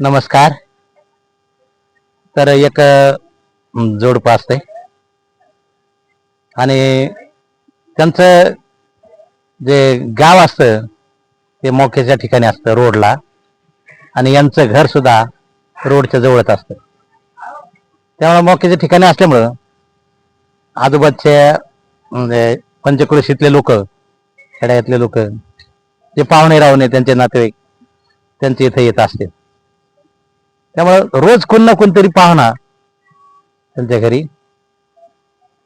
नमस्कार. तर एक अं, जोडपं असतंय. आणि त्यांचं जे गाव असतं ते मोक्याच्या ठिकाणी असतं रोडला. आणि यांचं घर सुद्धा रोडच्या जवळच असतं. त्यामुळे मोक्याच्या ठिकाणी असल्यामुळं आजूबाजूच्या म्हणजे पंचक्रोशीतले लोक खेड्यातले लोक जे पाहुणे रावणे त्यांचे नातेवाईक त्यांचे इथे येत असते त्यामुळं रोज कोण ना कोणतरी पाहुणा त्यांच्या घरी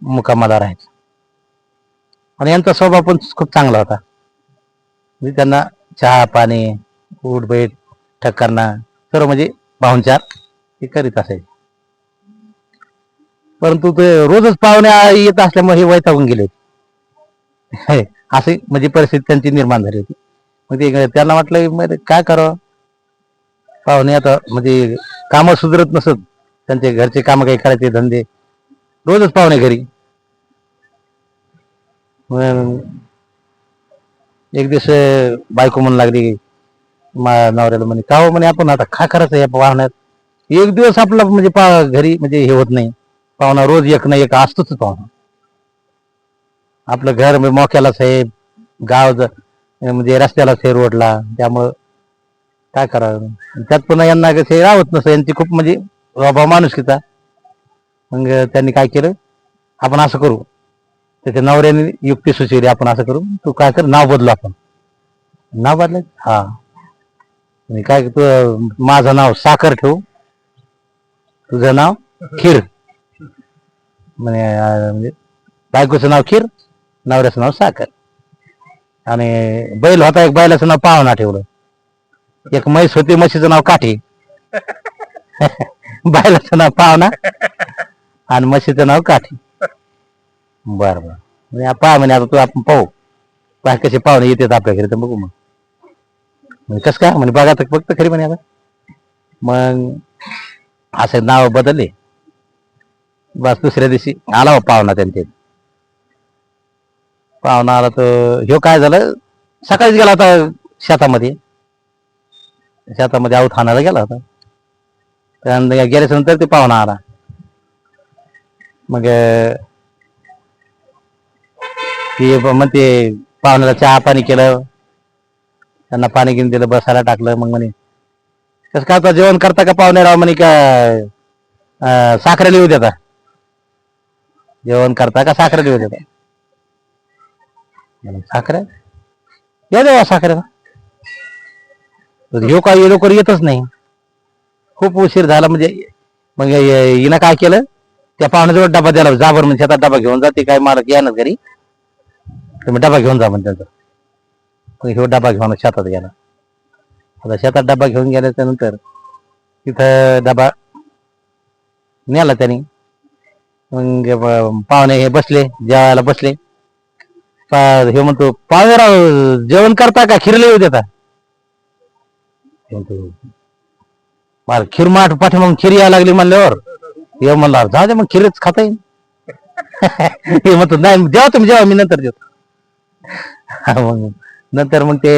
मुकामाला राहायचा आणि यांचा स्वभाव पण खूप चांगला होता. म्हणजे त्यांना चहा पाणी उठबैठ ठक्करणा सर्व म्हणजे पाहुणचार हे करीत असायचे. परंतु ते रोजच पाहुणे येत असल्यामुळे हे वैतागून गेले होते. असे म्हणजे परिस्थिती त्यांची निर्माण झाली होती. मग ते त्यांना म्हटलं मग काय करावं? पाहुणे आता म्हणजे कामं सुधरत नसत. त्यांचे घरचे कामं काही करायचे धंदे. रोजच पाहुणे घरी. एक दिवस बायको म्हणू लागली मा- नवऱ्याला म्हणे काव म्हणे आपण आता खा करायचं या पाहुण्यात. एक दिवस आपला म्हणजे पा घरी म्हणजे हे होत नाही. पाहुणा रोज एक ना एक असतोच पाहुणा. आपलं घर म्हणजे मोक्यालाच आहे गाव म्हणजे रस्त्यालाच आहे रोडला. त्यामुळं काय करावं? त्यात पुन्हा यांना कसं हे राहत नसतं. यांची खूप म्हणजे बाबा माणूस किता मग त्यांनी काय केलं? आपण असं करू. त्याच्या नवऱ्याने युक्ती सुचवली आपण असं करू. तू काय कर? नाव बदलू आपण. नाव बदलाय हा. आणि काय तू माझं नाव साखर ठेवू. तुझं नाव खीर. म्हणे म्हणजे बायकोचं नाव खीर नवऱ्याचं नाव साखर. आणि बैल होता एक बैलाचं नाव पाहुणा ठेवलं. एक म्हैस होती म्हशीचं नाव काठी. बायलाचं नाव पाहुणा. आणि म्हशीचं नाव काठी. बर बर. म्हणजे पहा म्हणे आता तू आपण पाहू. पाह कसे पाहुणे येतात आपल्या घरी तर बघू मग. म्हणजे कसं काय? म्हणे बघा तर फक्त खरी म्हणे आता. मग असे नाव बदलले. बस दुसऱ्या दिवशी आला हो पाहुणा त्यांच्या पाहुणा आला तर ह्यो काय झालं? सकाळीच गेला होता शेतामध्ये. शेतामध्ये आऊत हाणायला गेला होता. त्यानंतर गेल्याच्यानंतर ते पाहुणा आला. मग ती ते मग ते पाहुण्याला चहा पाणी केलं. त्यांना पाणी घेऊन दिलं बसायला टाकलं. मग म्हणे कसं काय आता जेवण करता का पाहुणे राव म्हणे का साखर लिहू देता. जेवण करता का साखर लिहू देता? साखर साखरे या देवा साखरेला ह्यो काय ये लवकर येतच नाही. खूप उशीर झाला म्हणजे मग हिनं काय केलं? त्या पाहुण्याजवळ डबा द्यायला जा बरं म्हणजे शेतात डबा घेऊन जा ते काय मला या ना घरी. तुम्ही डबा घेऊन जा म्हणजे त्यांचा मग ह्यो डबा घेऊन शेतात गेला. आता शेतात डबा घेऊन गेल्याच्यानंतर तिथं डबा नेला त्यांनी. मग पाहुणे हे बसले जेवायला बसले. पा- हे म्हणतो पाहुणेराव जेवण करता का? खिरले येऊ देता. मार खीर माठ पाठी मग खीर यायला लागली म्हणल्यावर. हे म्हणला जा दे मग खीरच खाता येईल हे म्हणतो नाही जेव्हा तुम्ही जेव्हा मी नंतर देतो. मग नंतर मग ते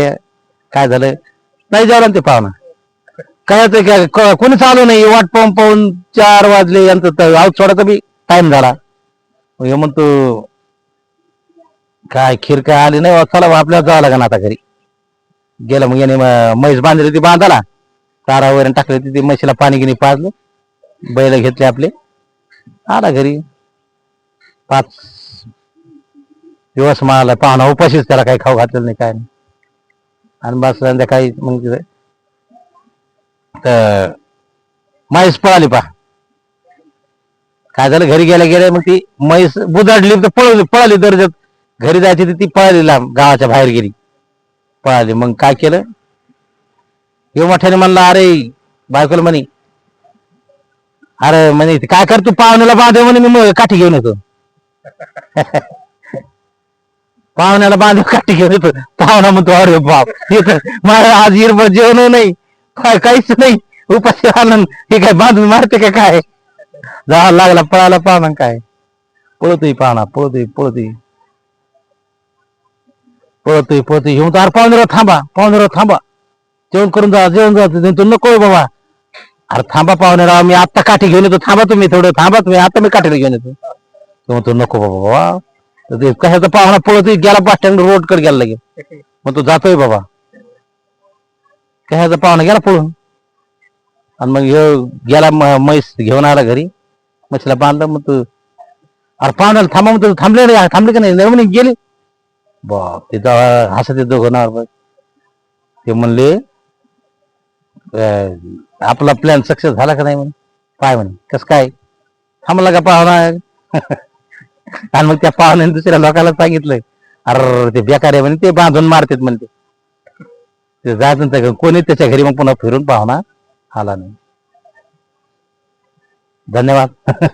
काय झालं नाही जेवला ना ते पाहुणा. काय ते काय कोणी चालू आलो नाही वाट पाहून पाहून चार वाजले यांचं आऊट सोडायचा बी टाइम झाला. हे म्हणतो काय खीर काय आली नाही चला आपल्याला जावं लागेल आता घरी. गेला मग याने म्हैस बांधली ती बांधाला. चारा वगैरे टाकले ती म्हशीला पाणी गिनी पाजलं. बैल घेतले आपले. आला घरी. पाच दिवस मला पाहुणा उपाशीच त्याला काही खाऊ घातलेलं नाही काय नाही. आणि बस संध्याकाळी मग तर म्हैस पळाली पा काय झालं? घरी गेल्या गेल्या मग ती म्हैस बुजाडली तर पळवली पळाली दर्जात. घरी जायची तर ती पळाली लांब गावाच्या बाहेर गेली. पळाले. मग काय केलं? हे मोठ्याने म्हणला अरे बायकोला म्हणे अरे म्हणे काय कर तू? पाहुण्याला बांधव म्हणे मी काठी घेऊन येतो. पाहुण्याला बांधव काठी घेऊन येतो. पाहुणा म्हणतो अरे बाप हे मला आज हिरभर जेवण नाही काय काहीच नाही उपाशी आनंद हे काय बांधून मारते का काय? जावा लागला पळाला पाहुणा काय? पळतोय पाहुणा पळतोय पळतोय. पळतोय पळतोय. घेऊन तर अरे थांबा पाहुण्याला थांबा. जेवण करून जा जेवण जा. तो नको बाबा. अरे थांबा पाहुणे मी आत्ता काठी घेऊन येतो. थांबा तुम्ही थोडं थांबा तुम्ही. आता मी काठीला घेऊन येतो. तो म्हणतो नको बाबा बाबा. तर ते कशाचा पाहुणा पळतोय गेला बस स्टँड रोडकडे गेला लगेच. मग तो जातोय बाबा. कशाचा पाहुणा गेला पळून? आणि मग ह्यो गेला म्हैस घेऊन आला घरी. म्हशीला बांधलं मग तू अरे पाहुण्याला थांबा मग थांबले नाही थांबले का नाही? गेली गेले. बाप ते तेव्हा हसत होणार नावर ते म्हणले आपला प्लॅन सक्सेस झाला का नाही म्हणे? काय म्हणे? कस काय? थांबला का पाहुणा? आणि मग त्या पाहुण्याने दुसऱ्या लोकांना सांगितलंय अरे ते बेकार आहे म्हणे ते बांधून मारतात म्हणते. ते जायचं त्या कोणी त्याच्या घरी मग पुन्हा फिरून पाहुणा आला नाही. धन्यवाद.